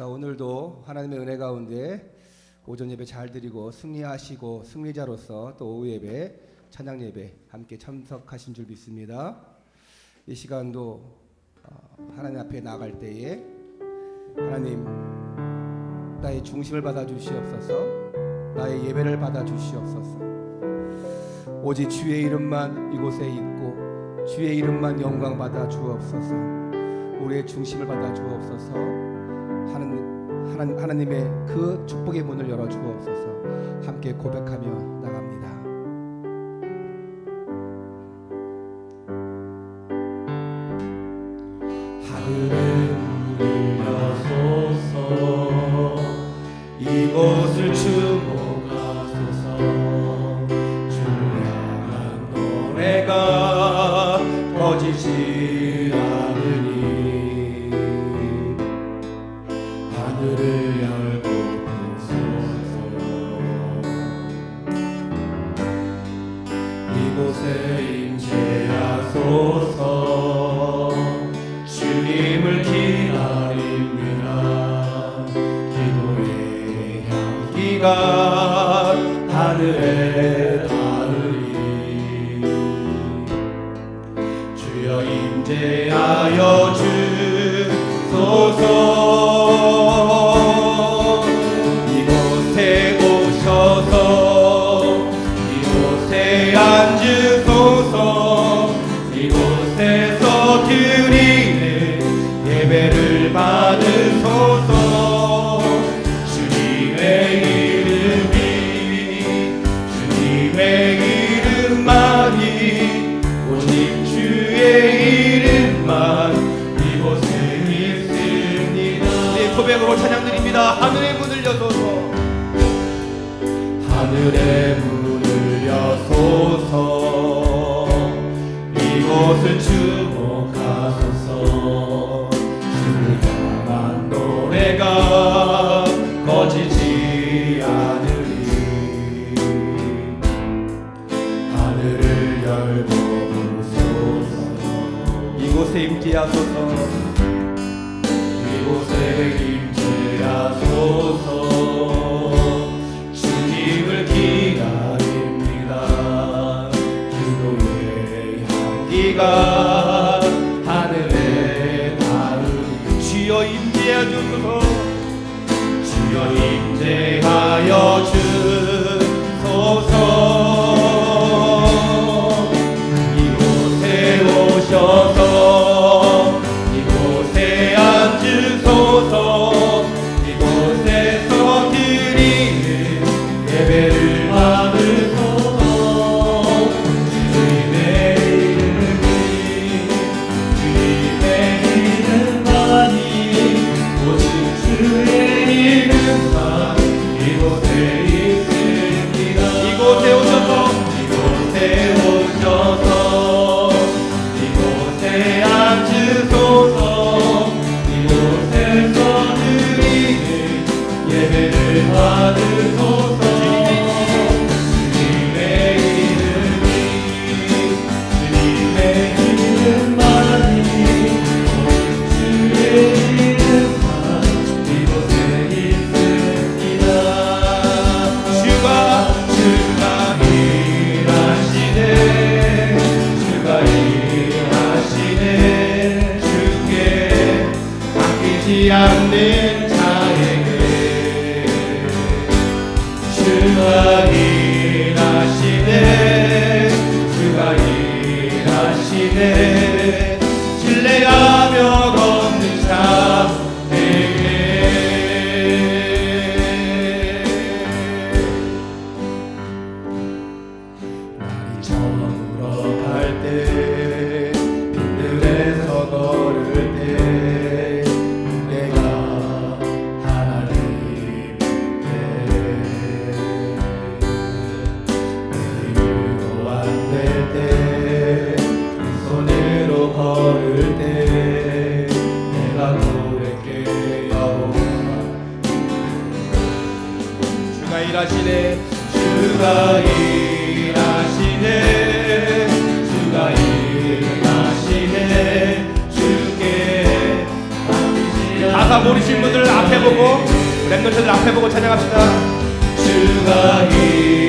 자 오늘도 하나님의 은혜 가운데 오전 예배 잘 드리고 승리하시고 승리자로서 또 오후 예배 찬양 예배 함께 참석하신 줄 믿습니다. 이 시간도 어, 하나님 앞에 나갈 때에 하나님 나의 중심을 받아 주시옵소서. 나의 예배를 받아 주시옵소서. 오직 주의 이름만 이곳에 있고 주의 이름만 영광 받아 주옵소서. 우리의 중심을 받아 주옵소서 하나님, 하나님, 하나님의 그 축복의 문을 열어 주옵소서 함께 고백하며 나갑니다. 이곳에 임재하소서. 주님을 기다립니다. 기도의 향기가 이곳에 임재하소서. 이곳에 임재하소서. 주님을 기다립니다. 기도의 향기가 하늘에 닿으니 주여 임재하여 주소서. 주여 임재하여 주 주가 이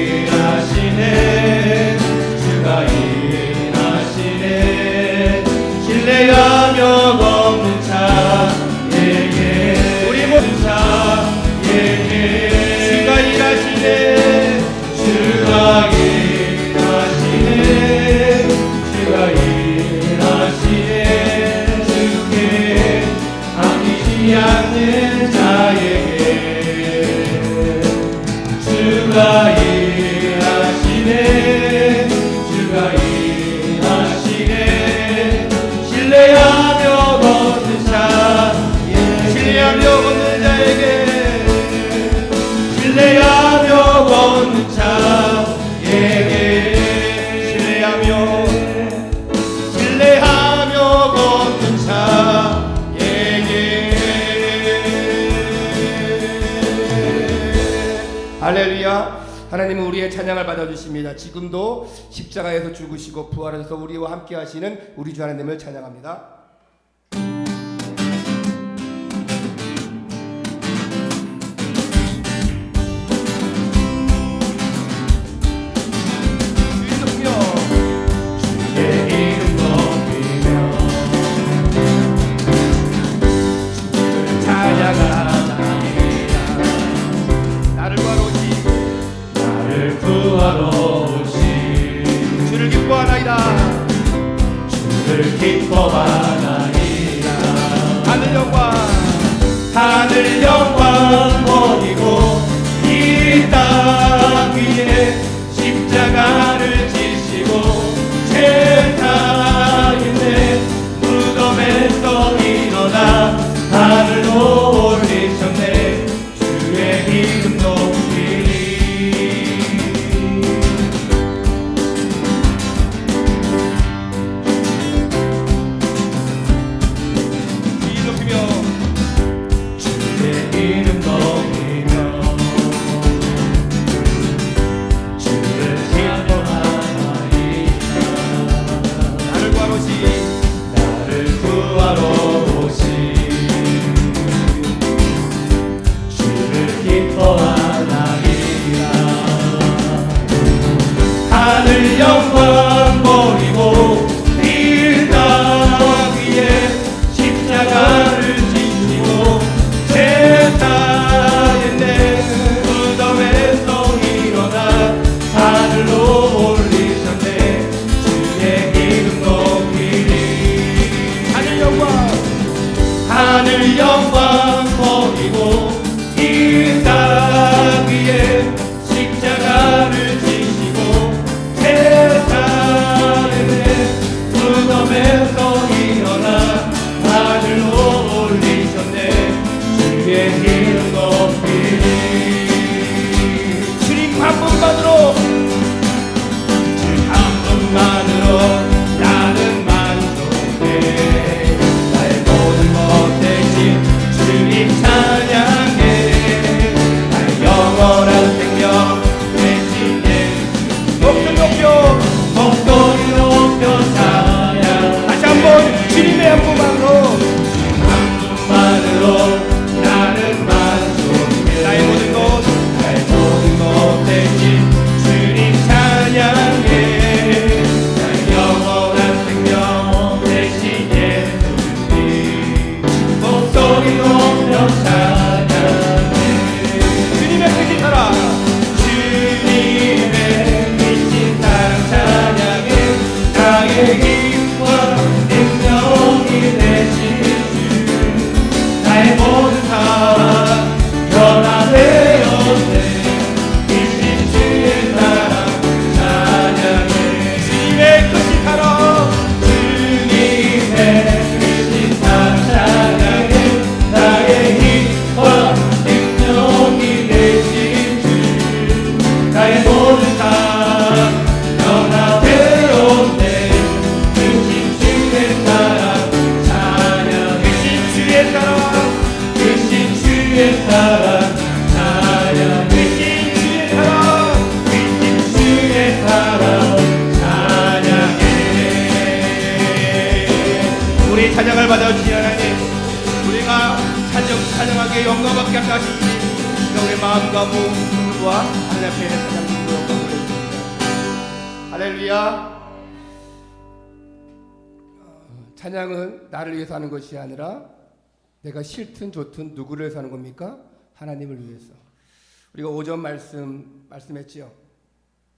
찬양을 받아주십니다. 지금도 십자가에서 죽으시고 부활하셔서 우리와 함께 하시는 우리 주 하나님을 찬양합니다. 나를 위해서 하는 것이 아니라 내가 싫든 좋든 누구를 위해서 하는 겁니까? 하나님을 위해서. 우리가 오전 말씀 말씀했지요.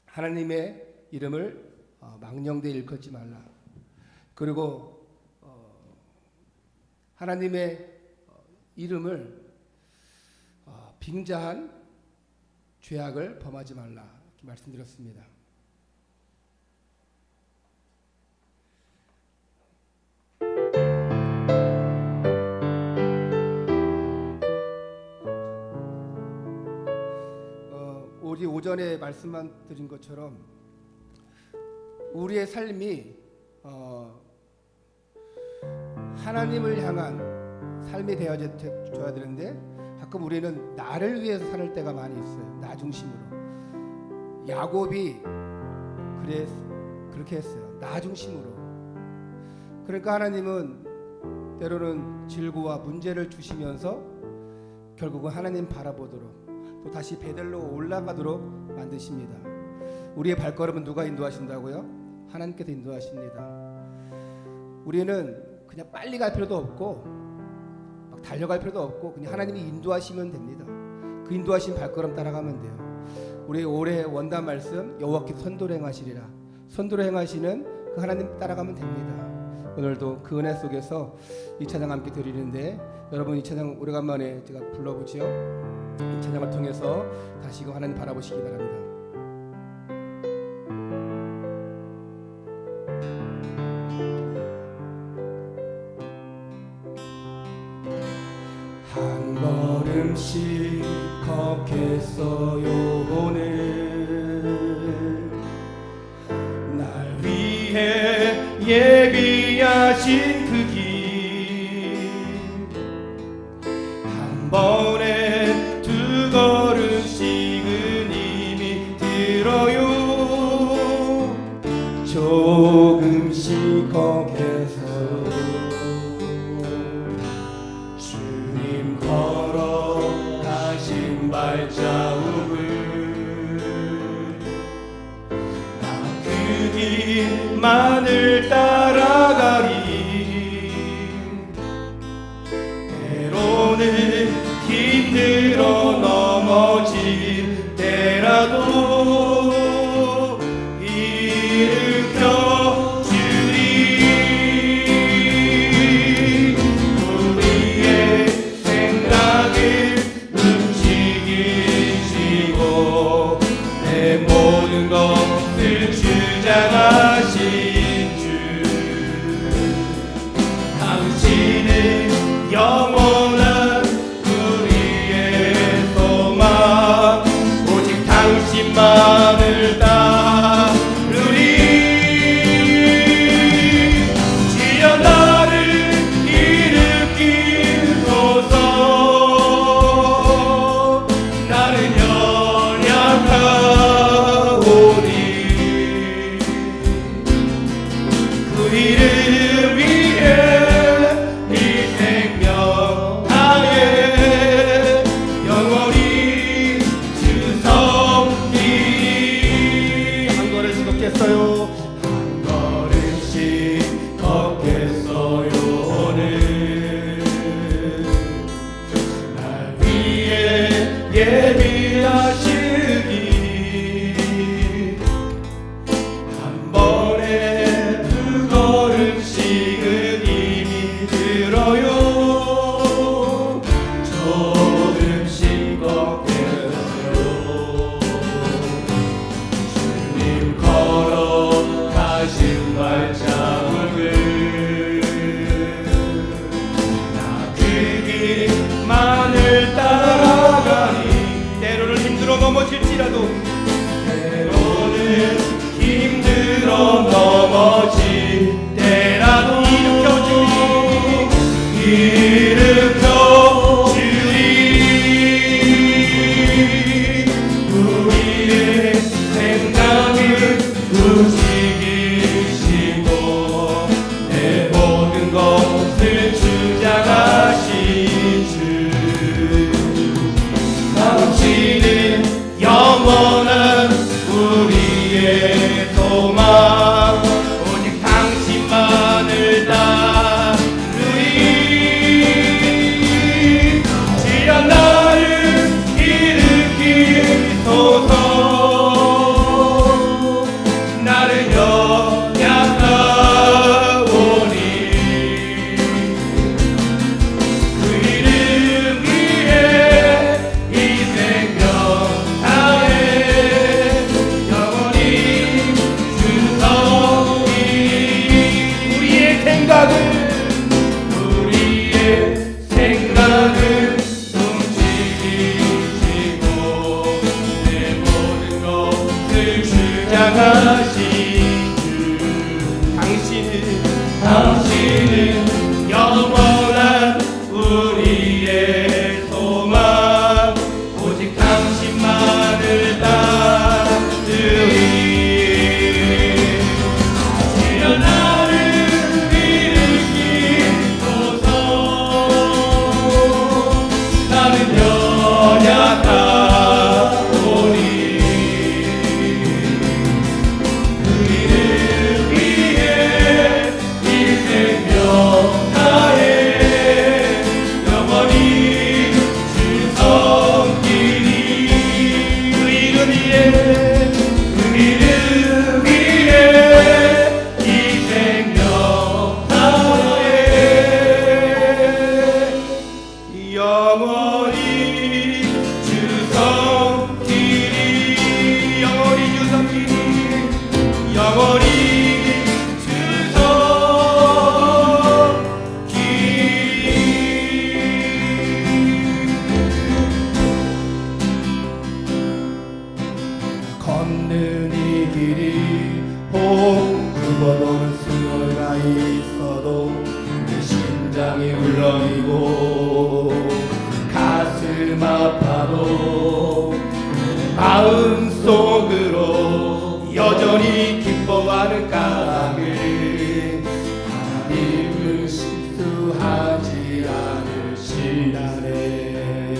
하나님의 이름을 어, 망령되 일컫지 말라. 그리고 어, 하나님의 어, 이름을 어, 빙자한 죄악을 범하지 말라 이렇게 말씀드렸습니다. 오전에 말씀만 드린 것처럼 우리의 삶이 어, 하나님을 향한 삶이 되어져야 되는데 가끔 우리는 나를 위해서 살 때가 많이 있어요. 나 중심으로. 야곱이 그래 그렇게 했어요. 나 중심으로. 그러니까 하나님은 때로는 질고와 문제를 주시면서 결국은 하나님 바라보도록 또 다시 베델로 올라가도록 만드십니다. 우리의 발걸음은 누가 인도하신다고요? 하나님께서 인도하십니다. 우리는 그냥 빨리 갈 필요도 없고 막 달려갈 필요도 없고 그냥 하나님이 인도하시면 됩니다. 그 인도하신 발걸음 따라가면 돼요. 우리 올해 원단 말씀 여호와께 선도를 행하시리라. 선도를 행하시는 그 하나님 따라가면 됩니다. 오늘도 그 은혜 속에서 이 찬양 함께 드리는데 여러분 이 찬양 오래간만에 제가 불러보지요. 이 찬양을 통해서 다시금 하나님 바라보시기 바랍니다. 한 걸음씩 걷겠어요 오늘 날 위해 예비하신 그길한 번 royal Jesus. 지나네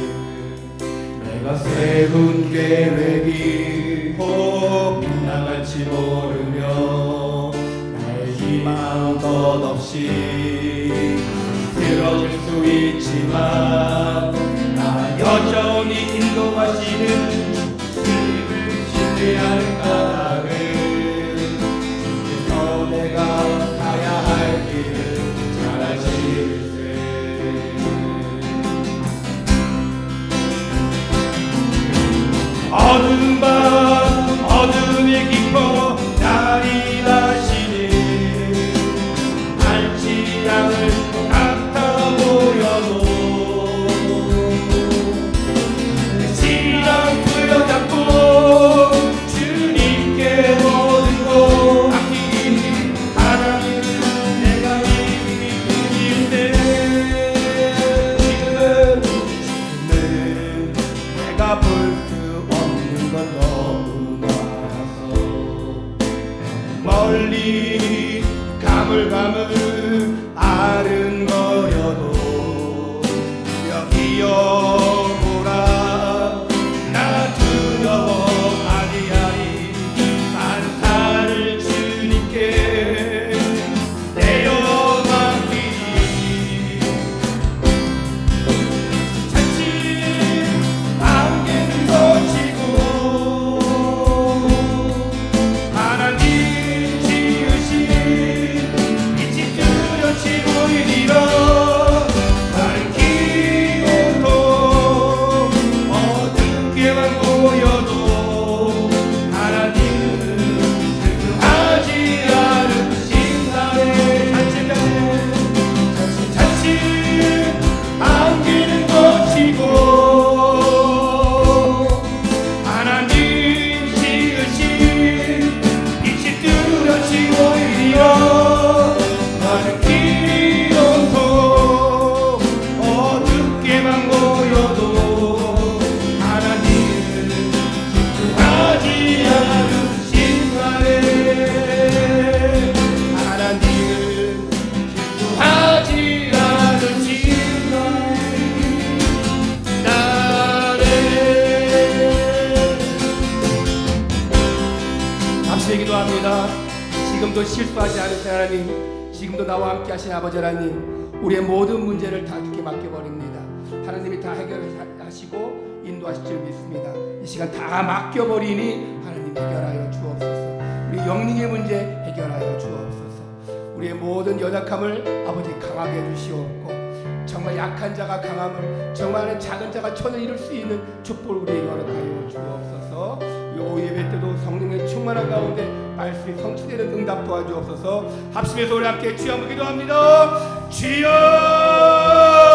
내가 세운 계획이 혹 나갈지 모르며 나의 희망 덧없이 들어줄 수 있지만 기도 합니다. 지금도 실수하지 않으세요 하나님. 지금도 나와 함께 하신 아버지 하나님. 우리의 모든 문제를 다 주께 맡겨버립니다. 하나님이 다 해결하시고 인도하실 줄 믿습니다. 이 시간 다 맡겨버리니 하나님 해결하여 주옵소서. 우리 영능의 문제 해결하여 주옵소서. 우리의 모든 연약함을 아버지 강하게 해주시옵고 정말 약한 자가 강함을 정말 작은 자가 천을 이룰 수 있는 축복을 우리에게 허락하여 주옵소서 이 오후 예배 때도 성령의 충만한 가운데 말씀이 성취되는 응답 도와주옵소서. 합심해서 우리 함께 주여 한번 기도합니다. 주여